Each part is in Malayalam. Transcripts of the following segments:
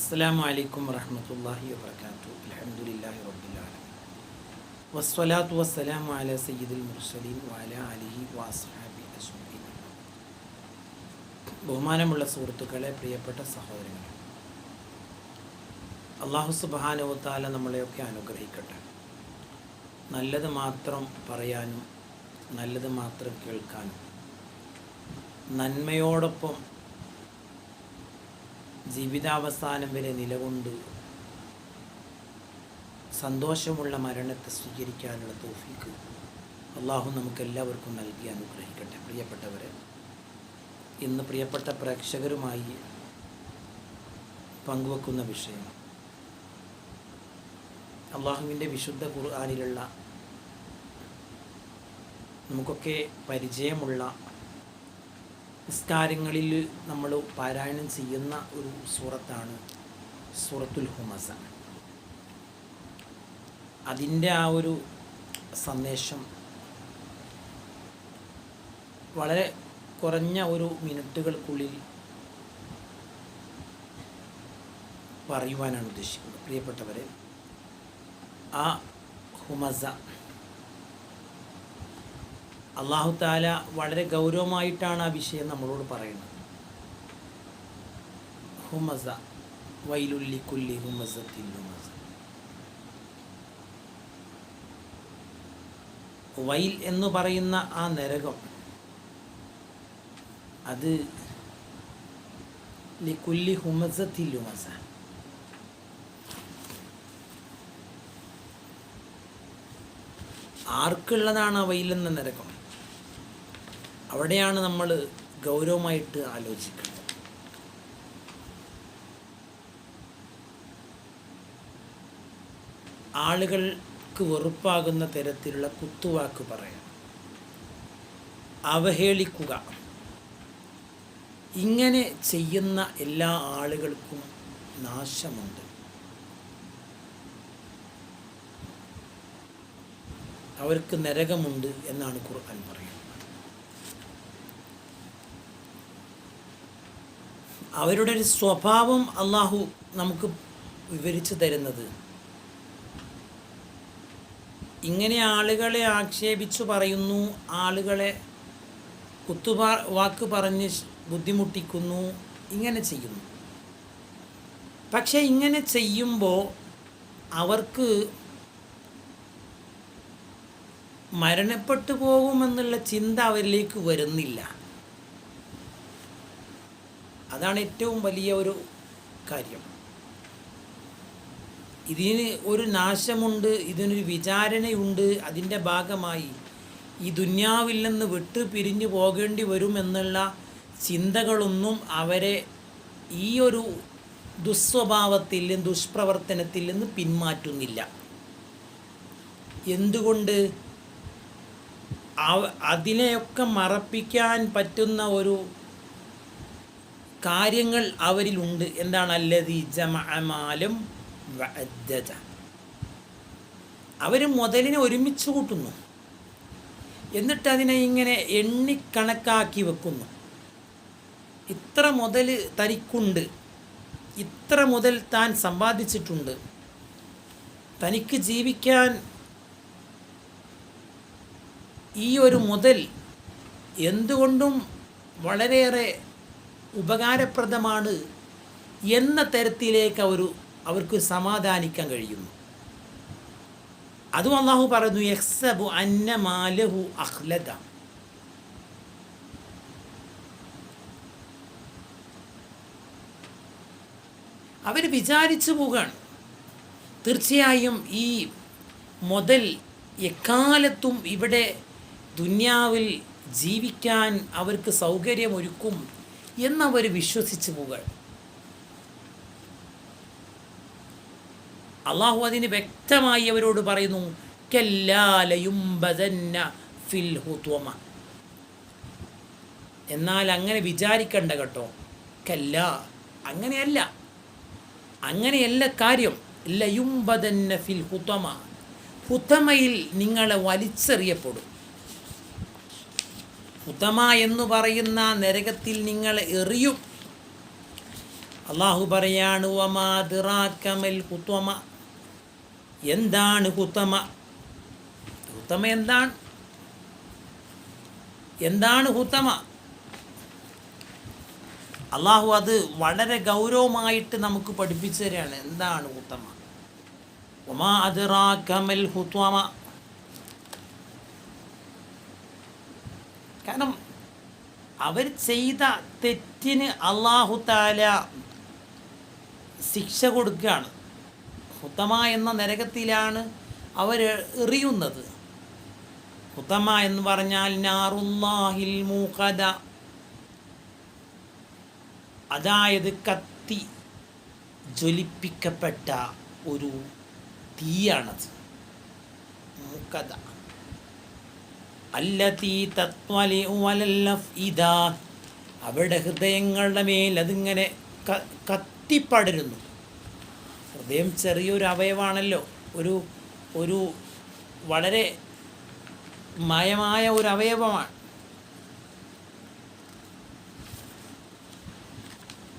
അസ്സാം വലൈക്കും വറഹമത്തല്ലാഹി വാത്തു അലഹമുല്ലാഹി റബ്ബിലാലം വസ്വലാത്തു വസ്സലാമു അല സയ്യിദുൽ മുർസലീൻ വാല അലിഹി വാസ്ഹാബി അജ്മഈൻ. ബഹുമാനമുള്ള സുഹൃത്തുക്കളെ പ്രിയപ്പെട്ട സഹോദരങ്ങളെ അള്ളാഹു സുബാനുവത്താല നമ്മളെയൊക്കെ അനുഗ്രഹിക്കട്ടെ. നല്ലത് മാത്രം പറയാനും നല്ലത് മാത്രം കേൾക്കാനും നന്മയോടൊപ്പം ജീവിതാവസാനം വരെ നിലകൊണ്ട് സന്തോഷമുള്ള മരണത്തെ സ്വീകരിക്കാനുള്ള തോഫിക്ക് അള്ളാഹു നമുക്കെല്ലാവർക്കും നൽകി അനുഗ്രഹിക്കട്ടെ. പ്രിയപ്പെട്ടവരെ ഇന്ന് പ്രിയപ്പെട്ട പ്രേക്ഷകരുമായി പങ്കുവെക്കുന്ന വിഷയം അള്ളാഹുവിന്റെ വിശുദ്ധ ഖുർആാനിലുള്ള നമുക്കൊക്കെ പരിചയമുള്ള നിസ്കാരങ്ങളിൽ നമ്മൾ പാരായണം ചെയ്യുന്ന ഒരു സൂറത്താണ് സൂറത്തുൽ ഹുമസ. അതിന്റെ ആ ഒരു സന്ദേശം വളരെ കുറഞ്ഞ ഒരു മിനിറ്റുകൾക്കുള്ളിൽ പറയുവാനാണ് ഉദ്ദേശിക്കുന്നത്. പ്രിയപ്പെട്ടവരെ ആ ഹുമസ അള്ളാഹു താല വളരെ ഗൗരവമായിട്ടാണ് ആ വിഷയം നമ്മളോട് പറയുന്നത്. ഹുമസ വൈലുല്ലിക്കുല്ലി ഹുമസത്തിൽ ഹുമസ. വൈൽ എന്ന് പറയുന്ന ആ നരകം അത് ലിക്കുല്ലി ഹുമസത്തിൽ ഹുമസ. ആർക്കുള്ളതാണ് ആ വൈലെന്ന നരകം? അവിടെയാണ് നമ്മൾ ഗൗരവമായിട്ട് ആലോചിക്കുന്നത്. ആളുകൾക്ക് വെറുപ്പാകുന്ന തരത്തിലുള്ള കുത്തുവാക്ക് പറയാം. അവഹേളിക്കുക. ഇങ്ങനെ ചെയ്യുന്ന എല്ലാ ആളുകൾക്കും നാശമുണ്ട്. അവർക്ക് നരകമുണ്ട് എന്നാണ് ഖുർആൻ പറയുന്നത്. അവരുടെ ഒരു സ്വഭാവം അള്ളാഹു നമുക്ക് വിവരിച്ചു തരുന്നത്. ഇങ്ങനെ ആളുകളെ ആക്ഷേപിച്ചു പറയുന്നു ആളുകളെ കുത്തുപാ വാക്ക് പറഞ്ഞ് ബുദ്ധിമുട്ടിക്കുന്നു ഇങ്ങനെ ചെയ്യുന്നു. പക്ഷേ ഇങ്ങനെ ചെയ്യുമ്പോൾ അവർക്ക് മരണപ്പെട്ടു പോകുമെന്നുള്ള ചിന്ത അവരിലേക്ക് വരുന്നില്ല. അതാണ് ഏറ്റവും വലിയ ഒരു കാര്യം. ഇതിന് ഒരു നാശമുണ്ട് ഇതിനൊരു വിചാരണയുണ്ട്. അതിന്റെ ഭാഗമായി ഈ ദുന്യാവിൽ നിന്ന് വിട്ട് പിരിഞ്ഞു പോകേണ്ടി വരുമെന്നുള്ള ചിന്തകളൊന്നും അവരെ ഈ ഒരു ദുസ്വഭാവത്തിൽ നിന്ന് ദുഷ്പ്രവർത്തനത്തിൽ നിന്ന് പിന്മാറ്റുന്നില്ല. എന്തുകൊണ്ട്? അതിനെയൊക്കെ മറപ്പിക്കാൻ പറ്റുന്ന ഒരു കാര്യങ്ങൾ അവരിലുണ്ട് എന്താണ് അല്ലതി ജമാലും അവർ മുതലിനെ ഒരുമിച്ച് കൂട്ടുന്നു. എന്നിട്ട് അതിനെ ഇങ്ങനെ എണ്ണിക്കണക്കാക്കി വെക്കുന്നു. ഇത്ര മുതൽ തനിക്കുണ്ട്. ഇത്ര മുതൽ താൻ സമ്പാദിച്ചിട്ടുണ്ട്. തനിക്ക് ജീവിക്കാൻ ഈ ഒരു മുതൽ എന്തുകൊണ്ടും വളരെയേറെ ഉപകാരപ്രദമാണ് എന്ന തരത്തിലേക്ക് അവർ അവർക്ക് സമാധാനിക്കാൻ കഴിയുന്നു. അതും അള്ളാഹു പറയുന്നു യക്സബു അന്നമാലഹു അഹ്ലദ അവർ വിചാരിച്ചു പോവുകയാണ്. തീർച്ചയായും ഈ മുതൽ എക്കാലത്തും ഇവിടെ ദുന്യാവിൽ ജീവിക്കാൻ അവർക്ക് സൗകര്യമൊരുക്കും എന്നവർ വിശ്വസിച്ചു പോവുക അള്ളാഹു അതിന് വ്യക്തമായി അവരോട് പറയുന്നു ഫിൽ എന്നാൽ അങ്ങനെ വിചാരിക്കണ്ട കേട്ടോ. കല്ല അങ്ങനെയല്ല. അങ്ങനെയല്ല കാര്യം. ലയുംബദന്ന ഫിൽ ഹുത്തമ ഹുത്തമയിൽ നിങ്ങളെ വലിച്ചെറിയപ്പെടും. ഹുതമ എന്ന് പറയുന്ന നരകത്തിൽ നിങ്ങൾ എറിയും. അള്ളാഹു പറയാണ് കുത്തമ എന്താണ് കുത്തമ കുത്തമ എന്താണ്? എന്താണ് കുത്തമ അള്ളാഹു അത് വളരെ ഗൗരവമായിട്ട് നമുക്ക് പഠിപ്പിച്ചു തരികയാണ്. എന്താണ് ഹുത്തമ ഒമാ അതിറാക്കമൽ ഹുത്വമ കാരണം അവർ ചെയ്ത തെറ്റിന് അള്ളാഹു താല ശിക്ഷ കൊടുക്കുകയാണ്. ഹുത്തമ എന്ന നരകത്തിലാണ് അവർ എറിയുന്നത്. ഹുത്തമ എന്ന് പറഞ്ഞാൽ നാറുല്ലാഹിൽ മൂഖദ അതായത് കത്തി ജ്വലിപ്പിക്കപ്പെട്ട ഒരു തീയാണത്. മൂക്കഥ അല്ലതീ തത്വലി അവരുടെ ഹൃദയങ്ങളുടെ മേൽ അതിങ്ങനെ കത്തിപ്പടരുന്നു. ഹൃദയം ചെറിയൊരു അവയവാണല്ലോ. ഒരു ഒരു വളരെ മയമായ ഒരു അവയവമാണ്.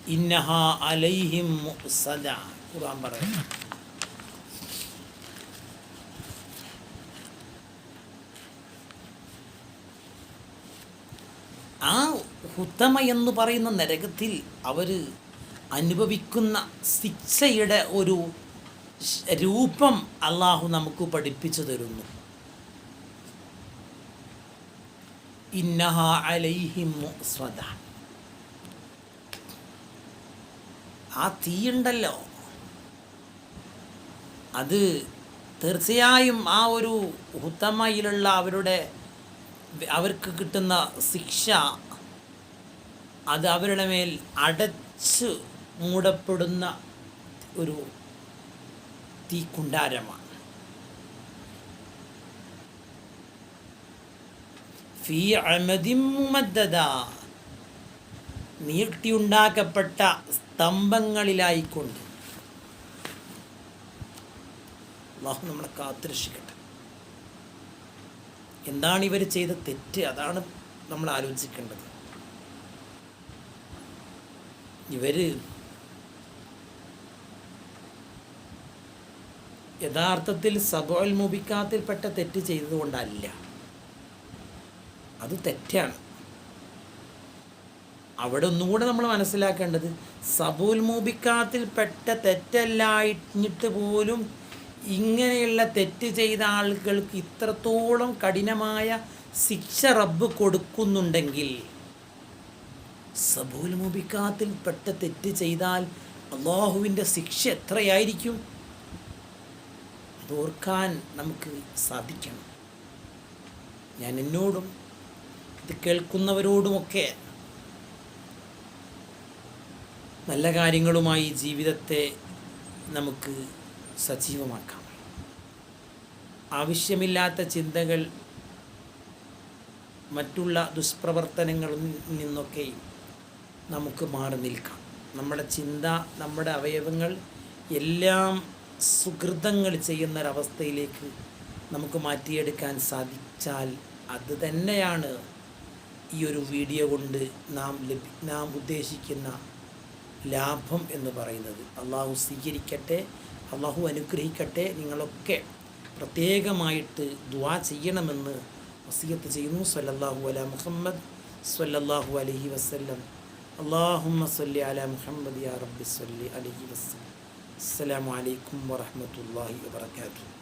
ഇന്നഹ അലൈഹിം സദ ഖുർആൻ പറയുന്നു ആ ഹുത്തമ എന്ന് പറയുന്ന നരകത്തിൽ അവർ അനുഭവിക്കുന്ന ശിക്ഷയുടെ ഒരു രൂപം അള്ളാഹു നമുക്ക് പഠിപ്പിച്ചു തരുന്നു. ഇന്നഹ ആ തീയുണ്ടല്ലോ. അത് തീർച്ചയായും ആ ഒരു ഹുത്തമയിലുള്ള അവരുടെ അവർക്ക് കിട്ടുന്ന ശിക്ഷ അത് അവരുടെ മേൽ അടച്ച് മൂടപ്പെടുന്ന ഒരു തീക്കുണ്ടാരമാണ്. ഫീ അമദിൻ മുമദ്ദദ. നീട്ടിയുണ്ടാക്കപ്പെട്ട സ്തംഭങ്ങളിലായിക്കൊണ്ട്. അള്ളാഹു നമ്മളെ കാത്തുരക്ഷിക്കട്ടെ. എന്താണ് ഇവർ ചെയ്ത തെറ്റ്? അതാണ് നമ്മൾ ആലോചിക്കേണ്ടത്. ഇവർ യഥാർത്ഥത്തിൽ സബോൽ മുബിക്കാത്തിൽപ്പെട്ട തെറ്റ് ചെയ്തതുകൊണ്ടല്ല. അത് തെറ്റാണ്. അവിടെ ഒന്നുകൂടെ നമ്മൾ മനസ്സിലാക്കേണ്ടത് സബൂൽ മൂബിക്കാത്തിൽപ്പെട്ട തെറ്റല്ലായിട്ട് പോലും ഇങ്ങനെയുള്ള തെറ്റ് ചെയ്ത ആളുകൾക്ക് ഇത്രത്തോളം കഠിനമായ ശിക്ഷ റബ്ബ് കൊടുക്കുന്നുണ്ടെങ്കിൽ സബൂൽ മുബിക്കാത്തിൽ പെട്ട തെറ്റ് ചെയ്താൽ അള്ളാഹുവിന്റെ ശിക്ഷ എത്രയായിരിക്കും? അതോർക്കാൻ നമുക്ക് സാധിക്കണം. ഞാൻ എന്നോടും ഇത് കേൾക്കുന്നവരോടുമൊക്കെ നല്ല കാര്യങ്ങളുമായി ജീവിതത്തെ നമുക്ക് സജീവമാക്കാം. ആവശ്യമില്ലാത്ത ചിന്തകൾ മറ്റുള്ള ദുഷ്പ്രവർത്തനങ്ങളിൽ നിന്നൊക്കെ നമുക്ക് മാറി നിൽക്കാം. നമ്മുടെ ചിന്ത നമ്മുടെ അവയവങ്ങൾ എല്ലാം സുഹൃതങ്ങൾ ചെയ്യുന്നൊരവസ്ഥയിലേക്ക് നമുക്ക് മാറ്റിയെടുക്കാൻ സാധിച്ചാൽ അത് തന്നെയാണ് ഈ ഒരു വീഡിയോ കൊണ്ട് നാം ലഭി നാം ഉദ്ദേശിക്കുന്ന ലാഭം എന്ന് പറയുന്നത്. അള്ളാഹു സ്വീകരിക്കട്ടെ അള്ളാഹു അനുഗ്രഹിക്കട്ടെ നിങ്ങളൊക്കെ പ്രത്യേകമായിട്ട് ദ്വാ ചെയ്യണമെന്ന് വസീയത്ത് ചെയ്യുന്നു. സല്ലല്ലാഹു അല മുഹമ്മദ് സല്ലല്ലാഹു അലഹി വസല്ലം. അള്ളാഹുമ്മ സല്ലി അല മുഹമ്മദ് യാ റബ്ബി സല്ലി അലഹി വസ്ലം അസ്സാം വലൈക്കും വാഹമത്തല്ലാഹി വബറകാതുഹു.